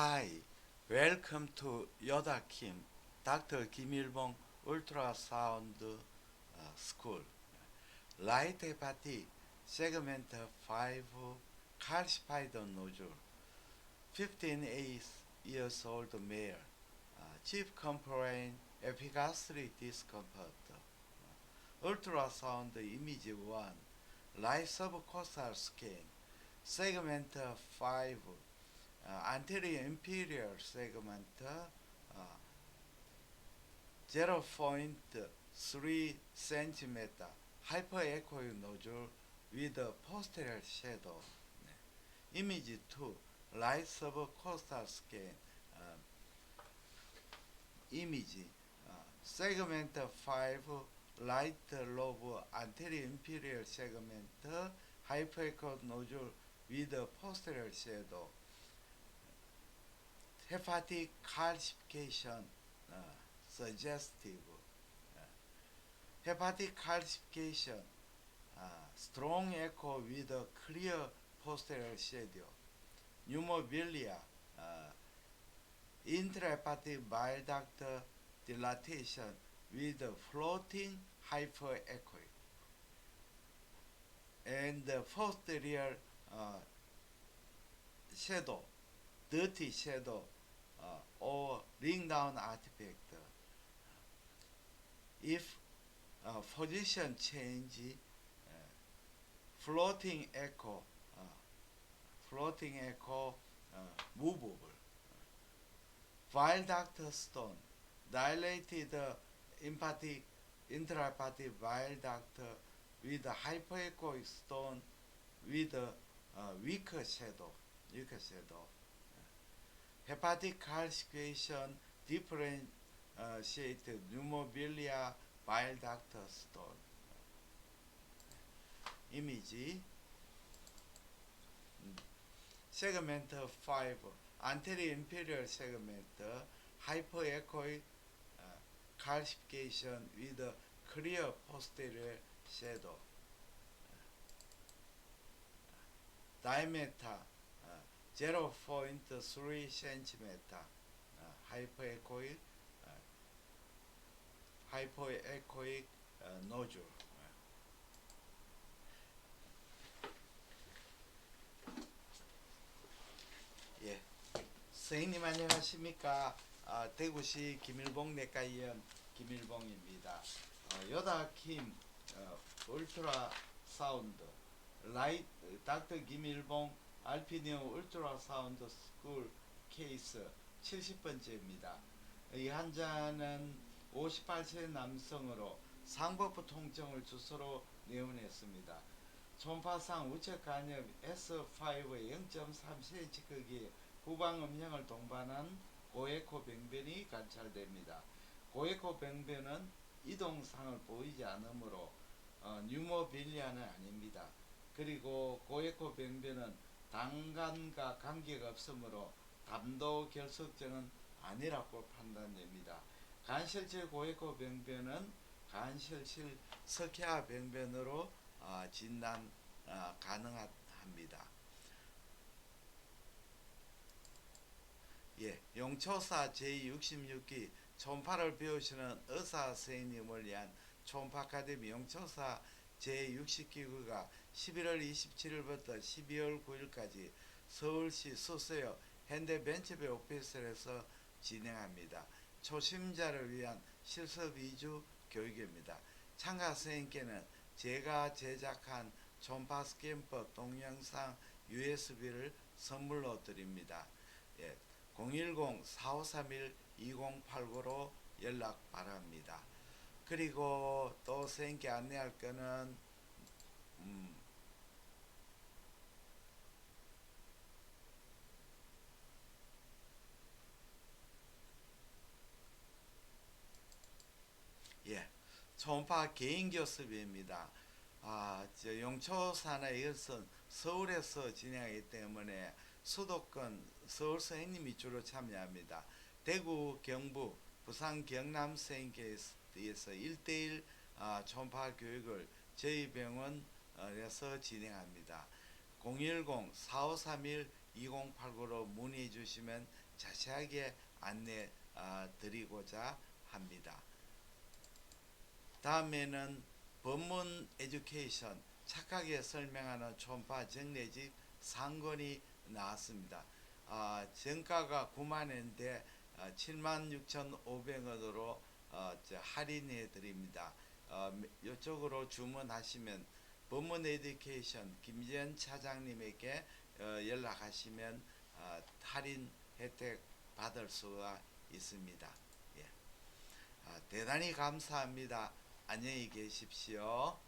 Hi, welcome to Dr. Kim Il-bong Ultrasound uh, School. Light hepatic segment 5 calcified nodule. 15 years old male. Uh, chief complaint epigastric discomfort. ultrasound image 1. Right subcostal scan. Segment 5 uh, anterior inferior segment uh, 0.3 centimeter hyperechoic nodule with a posterior shadow. 네. Image 2 right subcostal scan uh, image uh, segment 5 right lobe anterior inferior segment hyperechoic nodule with a posterior shadow hepatic calcification uh, suggestive. Uh, hepatic calcification, uh, strong echo with a clear posterior shadow. Pneumobilia, uh, intrahepatic bile duct dilatation with a floating hyperechoic. And the posterior uh, shadow, dirty shadow, uh, or ring down artifact. If uh, position change, uh, floating echo, uh, floating echo uh, movable. Bile duct stone, dilated uh, hepatic, intrahepatic bile duct with a hyperechoic stone with a uh, weaker shadow, weaker shadow hepatic calcification differentiated pneumobilia bile duct stone. Image. 음. Segment 5 anterior inferior segment hyperechoic uh, calcification with a clear posterior shadow. Diameter 0.3 centimeter uh, hypoechoic uh, hypoechoic uh, nodule. 예, 선생님 안녕하십니까? 아, 대구시 김일봉 내과의원 김일봉입니다. 어, 여다 킴 어, 울트라 사운드 라이트 닥터 김일봉 알피니움 울트라 사운드 스쿨 케이스 70번째입니다. 이 환자는 58세 남성으로 상복부 통증을 주소로 내원했습니다. 초음파상 우측 간염 S5의 0.3cm 크기 후방 음영을 동반한 고에코 병변이 관찰됩니다. 고에코 병변은 이동상을 보이지 않으므로 어, 뉴모빌리아는 아닙니다. 그리고 고에코 병변은 당간과 관계가 없으므로 담도 결석증은 아니라고 판단됩니다. 간실질 고에코 병변은 간실실 석회화 병변으로 어, 진단 어, 가능합니다. 예, 용초사 제66기 초음파를 배우시는 의사 선생님을 위한 초음파 아카데미 용초사 제60기구가 11월 27일부터 12월 9일까지 서울시 수서역 현대벤처배 오피스에서 진행합니다. 초심자를 위한 실습 위주 교육입니다. 참가 선생님께는 제가 제작한 초음파 스캔법 동영상 USB를 선물로 드립니다. 예, 010-4531-2089로 연락 바랍니다. 그리고 또 선생님께 안내할 거는 음, 예, 초음파 개인 교습입니다. 아, 저 용초사나 이것은 서울에서 진행하기 때문에 수도권 서울 선생님이 주로 참여합니다. 대구, 경북, 부산, 경남 선생님께서 1대1 아, 초음파 교육을 저희 병원에서 진행합니다. 010-4531-2089로 문의해 주시면 자세하게 안내 아, 드리고자 합니다. 다음에는 법문 에듀케이션 착하게 설명하는 초음파 정례집 상권이 나왔습니다. 아, 정가가 9만 원인데 아, 7만 6,500원으로 어, 저 할인해 드립니다. 어, 이쪽으로 주문하시면 법문 에듀케이션 김재현 차장님에게 어, 연락하시면 어, 할인 혜택 받을 수가 있습니다. 예. 아, 대단히 감사합니다. 안녕히 계십시오.